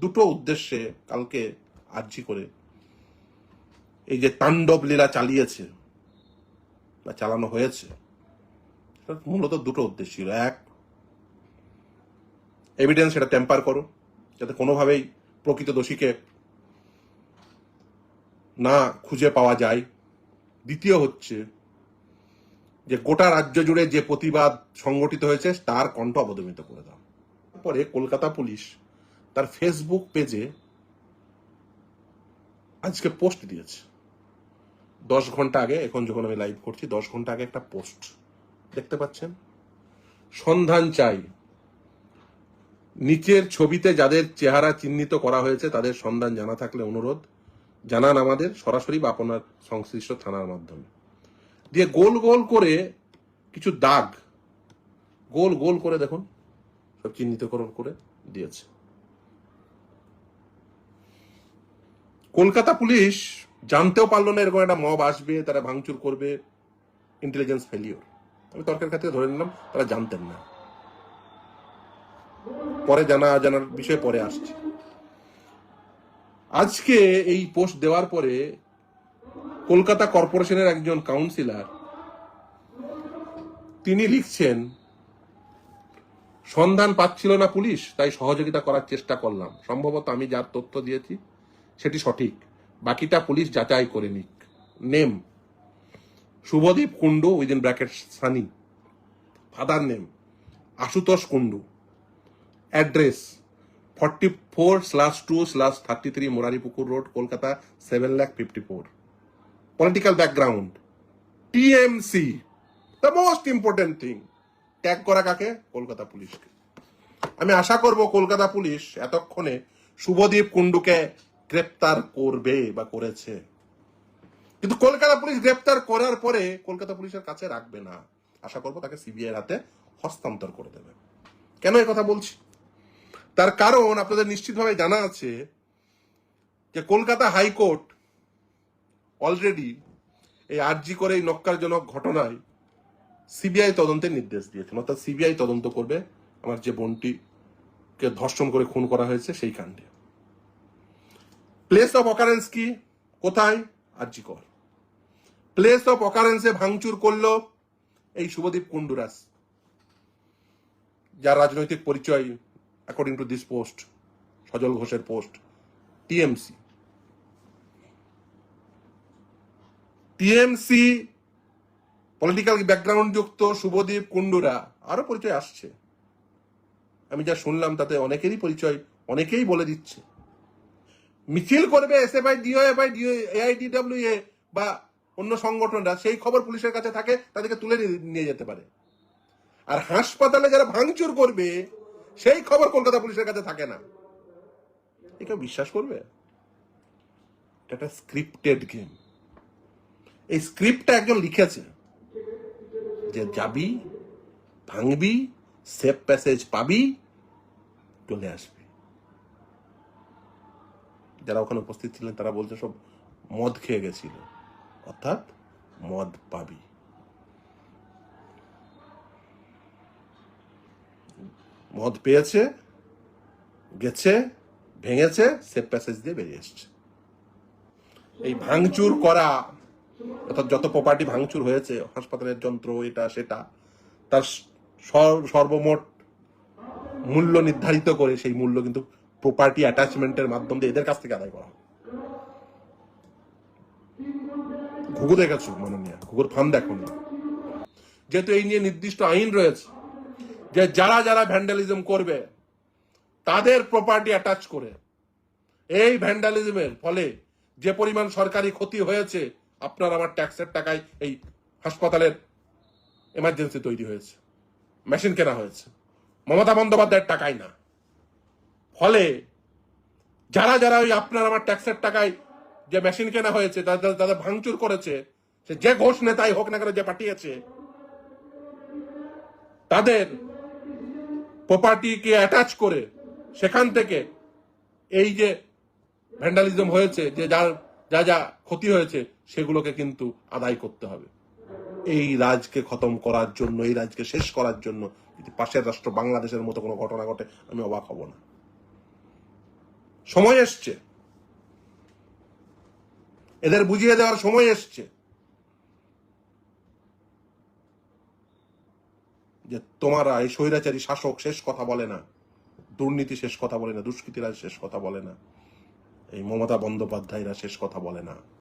দুটো উদ্দেশ্যে কালকে আর্জি করে এই যে তাণ্ডব লীলা চালিয়েছে বা চালানো হয়েছে মূলত দুটো উদ্দেশ্য ছিল। এক এভিডেন্স সেটা টেম্পার করো, যাতে কোনোভাবেই প্রকৃত দোষীকে না খুঁজে পাওয়া যায়। দ্বিতীয় হচ্ছে যে গোটা রাজ্য জুড়ে যে প্রতিবাদ সংগঠিত হয়েছে, তার কণ্ঠ অবদমিত করে দাও। পরে কলকাতা পুলিশ তার ফেসবুক পেজে আজকে পোস্ট দিয়েছে। দশ ঘণ্টা আগে, এখন যখন আমি লাইভ করছি, দশ ঘণ্টা আগে একটা পোস্ট দেখতে পাচ্ছেন? সন্ধান চাই। নিচের ছবিতে যাদের চেহারা চিহ্নিত করা হয়েছে, তাদের সন্ধান জানা থাকলে অনুরোধ। জানান আমাদের, সরাসরি বা আপনার সংশ্লিষ্ট থানার মাধ্যমে। দিয়ে গোল গোল করে কিছু দাগ, গোল গোল করে দেখুন, সব চিহ্নিতকরণ করে দিয়েছে। কলকাতা পুলিশ জানতেও পারল না এরকম একটা মব আসবে, তারা ভাঙচুর করবে ইন্টেলিজেন্স ফেলিওর আমি তর্কের ক্ষেত্রে ধরে নিলাম, তারা জানতেন না। পরে জানা, জানার বিষয়ে পরে আসছে। আজকে এই পোস্ট দেওয়ার পরে কলকাতা কর্পোরেশনের একজন কাউন্সিলর তিনি লিখছেন, সন্ধান পাচ্ছিল না পুলিশ, তাই সহযোগিতা করার চেষ্টা করলাম। সম্ভবত আমি যার তথ্য দিয়েছি সেটি সঠিক। বাকিটা পুলিশ যাচাই করে nick. Name. Subhadeep Kundu within bracket Sunny. Father name. Ashutosh Kundu. Address. Forty four slash two slash thirty three Moraripukur road, Kolkata, seven lakh fifty four. Political background. TMC the most important thing. Tag করা কাকে? কলকাতা পুলিশকে। আমি আশা করব Kolkata police এতক্ষণে শুভদীপ কুণ্ডুকে গ্রেপ্তার করবে বা করেছে। কিন্তু কলকাতা পুলিশ গ্রেপ্তার করার পরে কলকাতা পুলিশের কাছে রাখবে না। আশা করব তাকে সিবিআই হাতে হস্তান্তর করে দেবে। কেন কথা বলছি? তার কারণ আপনাদের নিশ্চিতভাবে জানা আছে যে কলকাতা হাইকোর্ট অলরেডি এই আরজি করে এই নক্কারজনক ঘটনায় সিবিআই তদন্তের নির্দেশ দিয়েছেন। অর্থাৎ সিবিআই তদন্ত করবে। আমার যে বোনটিকে ধর্ষণ করে খুন করা হয়েছে সেই কাণ্ডে। প্লেস অফ অকারেন্স কি? কোথায়? আরজি কর প্লেস অফ অকারেন্সে ভাঙচুর করল এই শুভদীপ কুন্ডুরাস যার রাজনৈতিক পরিচয় according to this post Sajal ঘোষের post TMC TMC political background যুক্ত শুভদীপ কুন্ডুরা আরও পরিচয় আসছে। আমি যা শুনলাম তাতে অনেকেরই পরিচয়, অনেকেই বলে দিচ্ছে। মিছিল করবে এসএফআই ডিওএফআই এআইডিডব্লিউ এ বা অন্য সংগঠনরা, সেই খবর পুলিশের কাছে থাকে, তাদেরকে তুলে নিয়ে- যেতে পারে। আর হাসপাতালে যারা ভাঙচুর করবে, সেই খবর কলকাতা পুলিশের কাছে থাকে না। এটা বিশ্বাস করবে? একটা স্ক্রিপ্টেড গেম এই স্ক্রিপ্টটা একজন লিখেছে যে যাবি, ভাঙবি সেফ প্যাসেজ পাবি, চলে আসবি। যারা ওখানে উপস্থিত ছিলেন, তারা বলছে সব মদ খেয়ে গেছিল। অর্থাৎ মদ পাবি। মদ পেয়েছে, গেছে, ভেঙেছে সেফ প্যাসেজ দিয়ে বেরিয়ে এসছে। এই ভাঙচুর করা, অর্থাৎ যত প্রপার্টি ভাঙচুর হয়েছে, হাসপাতালের যন্ত্র, এটা, সেটা, তার সর- সর্বমোট মূল্য নির্ধারিত করে সেই মূল্য কিন্তু প্রপার্টি অ্যাটাচমেন্টের মাধ্যম দিয়ে এদের কাছ থেকে আদায় করা ঘুঘু দেখেছ মাননীয় ঘুঘুর ফান দেখো না? যেহেতু এই নিয়ে নির্দিষ্ট আইন রয়েছে, যে যারা যারা ভ্যান্ডালিজম করবে, তাদের প্রপার্টি অ্যাটাচ করে। এই ভ্যান্ডালিজমের ফলে যে পরিমাণ সরকারি ক্ষতি হয়েছে, আপনার আমার ট্যাক্সের টাকায় এই হাসপাতালের এমার্জেন্সি তৈরি হয়েছে। মেশিন কেনা হয়েছে। মমতা বন্দ্যোপাধ্যায়ের টাকায় না। ফলে যারা যারা ওই আপনার আমার ট্যাক্সের টাকায় যে মেশিন কেনা হয়েছে তাদের তাদের ভাঙচুর করেছে, সে যে ঘোষ নেতাই হোক না কেন যে পাঠিয়েছে, তাদের প্রপার্টিকে অ্যাটাচ করে সেখান থেকে এই যে ভ্যান্ডালিজম হয়েছে, যে যার, যা যা ক্ষতি হয়েছে, সেগুলোকে কিন্তু আদায় করতে হবে। এই রাজকে খতম করার জন্য, এই রাজকে শেষ করার জন্য যদি পাশের রাষ্ট্র বাংলাদেশের মতো কোনো ঘটনা ঘটে, আমি অবাক হব না। সময় এসছে। এদের বুঝিয়ে দেওয়ার সময় এসছে। যে তোমারা এই স্বৈরাচারী শাসক শেষ কথা বলে না, দুর্নীতি শেষ কথা বলে না, দুষ্কৃতীরা শেষ কথা বলে না, এই মমতা বন্দ্যোপাধ্যায়রা শেষ কথা বলে না।